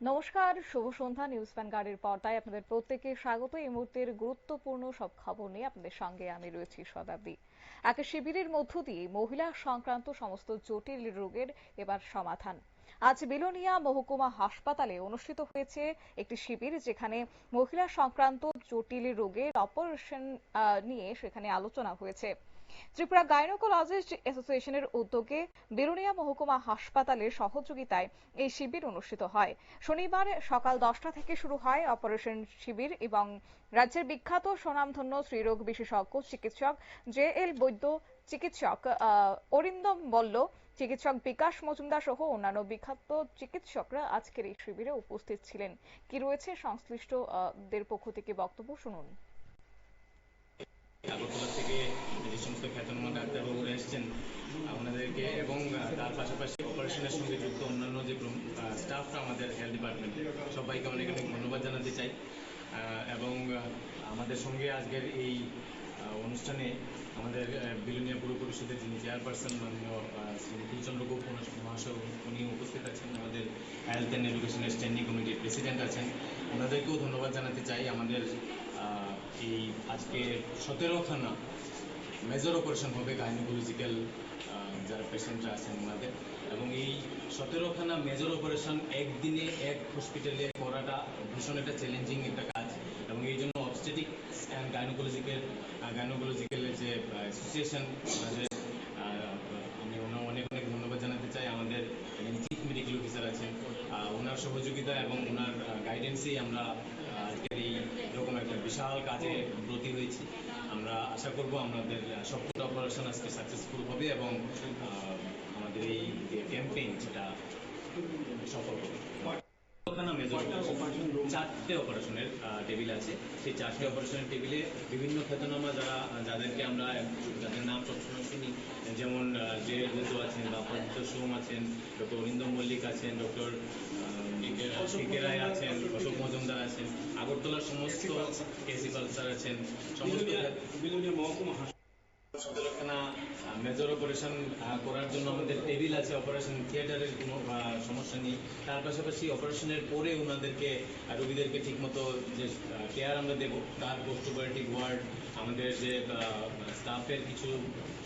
নমস্কার, শুভ সন্ধ্যা, নিউজ ভ্যানগার্ডের পর্দায় আপনাদের প্রত্যেকে স্বাগত। এই মুহূর্তের গুরুত্বপূর্ণ সব খবর নিয়ে আপনাদের সঙ্গে আমি রয়েছি শতাব্দী এক শিবিরের মধ্য দিয়ে মহিলা সংক্রান্ত সমস্ত জটিল রোগের এবার সমাধান। আজ বিলোনিয়া মহকুমা হাসপাতালে অনুষ্ঠিত হয়েছে একটি শিবির যেখানে মহিলা সংক্রান্ত জটিল রোগের অপারেশন নিয়ে সেখানে আলোচনা হয়েছে। ত্রিপুরা গাইনোকোলজিস্ট অ্যাসোসিয়েশনের উদ্যোগে বিরুনিয়া মহকুমা হাসপাতালের সহযোগিতায় এই শিবির অনুষ্ঠিত হয়। শনিবার সকাল দশটা থেকে শুরু হয় অপারেশন শিবির এবং রাজ্যের বিখ্যাত স্বনামধন্য স্ত্রীরোগ বিশেষজ্ঞ চিকিৎসক জে এল বৈদ্য, চিকিৎসক অরিন্দম বল্ল, চিকিৎসক বিকাশ মজুমদার সহ অন্যান্য বিখ্যাত চিকিৎসকরা আজকের এই শিবিরে উপস্থিত ছিলেন। কি রয়েছে সংশ্লিষ্টদের পক্ষ থেকে বক্তব্য শুনুন। আগরতলা থেকে যে সমস্ত খ্যাতনামা ডাক্তারবাবুরা এসেছেন ওনাদেরকে এবং তার পাশাপাশি অপারেশনের সঙ্গে যুক্ত অন্যান্য যে স্টাফরা আমাদের হেলথ ডিপার্টমেন্ট সবাইকে অনেক অনেক ধন্যবাদ জানাতে চাই। এবং আমাদের সঙ্গে আজকের এই অনুষ্ঠানে আমাদের বিলুনিয়া পুর পরিষদের যিনি চেয়ারপারসন মাননীয় শ্রী নিখিলচন্দ্র গোপ মহাশয় উনি উপস্থিত আছেন। আমাদের হেলথ অ্যান্ড এডুকেশনের স্ট্যান্ডিং কমিটির প্রেসিডেন্ট আছেন। ওনাদেরকেও ধন্যবাদ জানাতে চাই। আমাদের এই আজকে সতেরোখানা মেজর অপারেশন হবে গাইনোকোলজিক্যাল যারা পেশেন্টরা আছেন ওনাদের। এবং এই সতেরোখানা মেজর অপারেশন একদিনে এক হসপিটালে করাটা ভীষণ একটা চ্যালেঞ্জিং একটা কাজ। এবং এই জন্য অবস্টেটিক অ্যান্ড গাইনোকোলজিক্যাল গাইনোকোলজিক্যালের যে অ্যাসোসিয়েশন তাদের আমি ওনার অনেক অনেক ধন্যবাদ জানাতে চাই। আমাদের চিফ মেডিকেল অফিসার আছেন। ওনার সহযোগিতা এবং ওনার গাইডেন্সেই আমরা আজকের এই এরকম একটা বিশাল কাজে ব্রতী হয়েছি। আমরা আশা করব আমাদের সবকটা অপারেশন আজকে সাকসেসফুল হবে এবং আমাদের এই যে ক্যাম্পেইন সেটা সফল হবে। চারটে অপারেশনের টেবিল আছে। সেই চারটে অপারেশনের টেবিলে বিভিন্ন খ্যাতনামা যারা, যাদেরকে আমরা যাদের নাম সবসময় শুনি, যেমন যে আছেন বা অপরাজিত সোম আছেন, ডক্টর অরিন্দম মল্লিক আছেন, ডক্টর রায় আছেন অশোক মজুমদার আছেন আগরতলার সমস্ত কেসি পালসার আছেন সমস্ত মেজর অপারেশন করার জন্য আমাদের টেবিল আছে অপারেশন থিয়েটারের কোনো সমস্যা নেই। তার পাশাপাশি অপারেশনের পরে ওনাদেরকে রোগীদেরকে ঠিকমতো যে কেয়ার আমরা দেবো তার পোস্টোবায়োটিক ওয়ার্ড আমাদের যে স্টাফের কিছু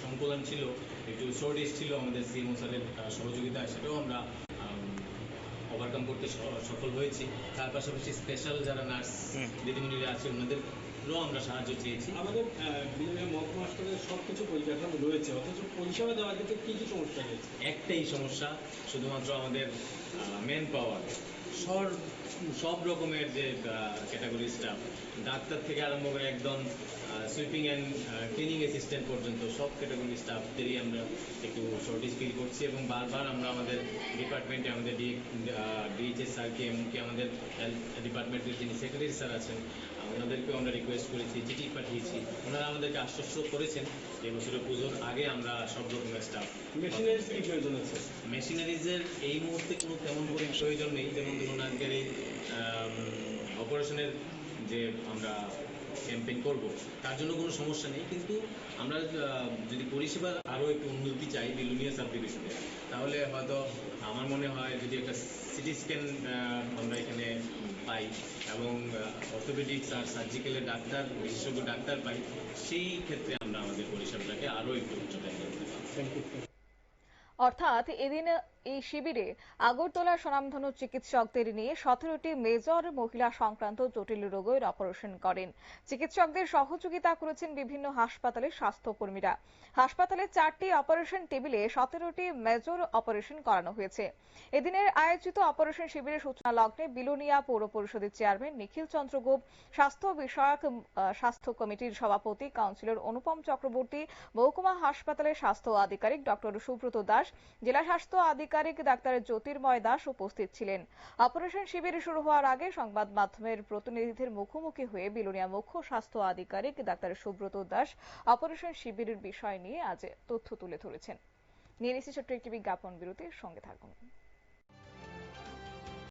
সংকলন ছিল একটু শর্টেজ ছিল আমাদের সিএমও স্যারের সহযোগিতা সেটাও আমরা ওভারকাম করতে সফল হয়েছি। তার পাশাপাশি স্পেশাল যারা নার্স দিদিমণিরা আছে ওনাদেরও আমরা সাহায্য চেয়েছি। আমাদের বিভিন্ন মহকুমা হাসপাতালে সব কিছু পরিকাঠামো রয়েছে। অথচ পরিষেবা দেওয়ার ক্ষেত্রে কী কী সমস্যা রয়েছে? একটাই সমস্যা শুধুমাত্র আমাদের ম্যান পাওয়ার সব সব রকমের যে ক্যাটাগরি স্টাফ ডাক্তার থেকে আরম্ভ করে একদম সুইপিং অ্যান্ড ক্লিনিং অ্যাসিস্ট্যান্ট পর্যন্ত সব ক্যাটাগরি স্টাফদেরই আমরা একটু শর্টেজ ফিল করছি এবং বারবার আমরা আমাদের ডিপার্টমেন্টে আমাদের ডি ডিএইচএস স্যারকে এমনকি আমাদের হেলথ ডিপার্টমেন্টের যিনি সেক্রেটারি স্যার আছেন ওনাদেরকেও আমরা রিকোয়েস্ট করেছি চিঠি পাঠিয়েছি। ওনারা আমাদেরকে আশ্বস্ত করেছেন যে বছরের পুজোর আগে আমরা সব রকমের স্টাফ মেশিনারিজ কি প্রয়োজন আছে? মেশিনারিজের এই মুহূর্তে কোনো তেমন করে প্রয়োজন নেই। যেমন ধরুন আজকের এই অপারেশনের যে আমরা ক্যাম্পেইন করব। তার জন্য কোনো সমস্যা নেই কিন্তু আমরা যদি পরিষেবার আরও একটু উন্নতি চাই বিলুনিয়া সাব ডিভিশনে তাহলে হয়তো আমার মনে হয় যদি একটা সিটি স্ক্যান আমরা এখানে পাই এবং অর্থোপেডিক্স আর সার্জিক্যালের ডাক্তার বিশেষজ্ঞ ডাক্তার পাই সেই ক্ষেত্রে আমরা আমাদের পরিষেবাটাকে আরও একটু উচ্চতায় থ্যাংক ইউ অর্থাৎ এদিন এই শিবিরে আগরতলার স্বনামধন্য চিকিৎসকদের নিয়ে সতেরোটি মেজর মহিলা সংক্রান্ত জটিল রোগের অপারেশন করেন। চিকিৎসকদের সহযোগিতা করেছেন বিভিন্ন হাসপাতালের স্বাস্থ্যকর্মীরা। হাসপাতালে চারটি অপারেশন টেবিলে সতেরোটি মেজর অপারেশন করানো হয়েছে। এদিনের আয়োজিত অপারেশন শিবিরের সূচনা লগ্নে বিলোনিয়া পৌর পরিষদের চেয়ারম্যান নিখিল চন্দ্র গোপ স্বাস্থ্য বিষয়ক স্বাস্থ্য কমিটির সভাপতি কাউন্সিলর অনুপম চক্রবর্তী, মহকুমা হাসপাতালের স্বাস্থ্য আধিকারিক ডক্টর সুব্রত দাস, জেলা স্বাস্থ্য আধিকারিক ডাক্তার জ্যোতির্ময় দাস উপস্থিত ছিলেন। অপারেশন শিবির শুরু হওয়ার আগে সংবাদ মাধ্যমের প্রতিনিধিদের মুখোমুখি হয়ে বিলোনিয়া মুখ্য স্বাস্থ্য আধিকারিক ডাক্তার সুব্রত দাস অপারেশন শিবিরের বিষয় নিয়ে আজ তথ্য তুলে ধরেছেন। নিয়ে নিচ্ছি ছোট্ট একটি বিজ্ঞাপন বিরতির সঙ্গে থাকুন।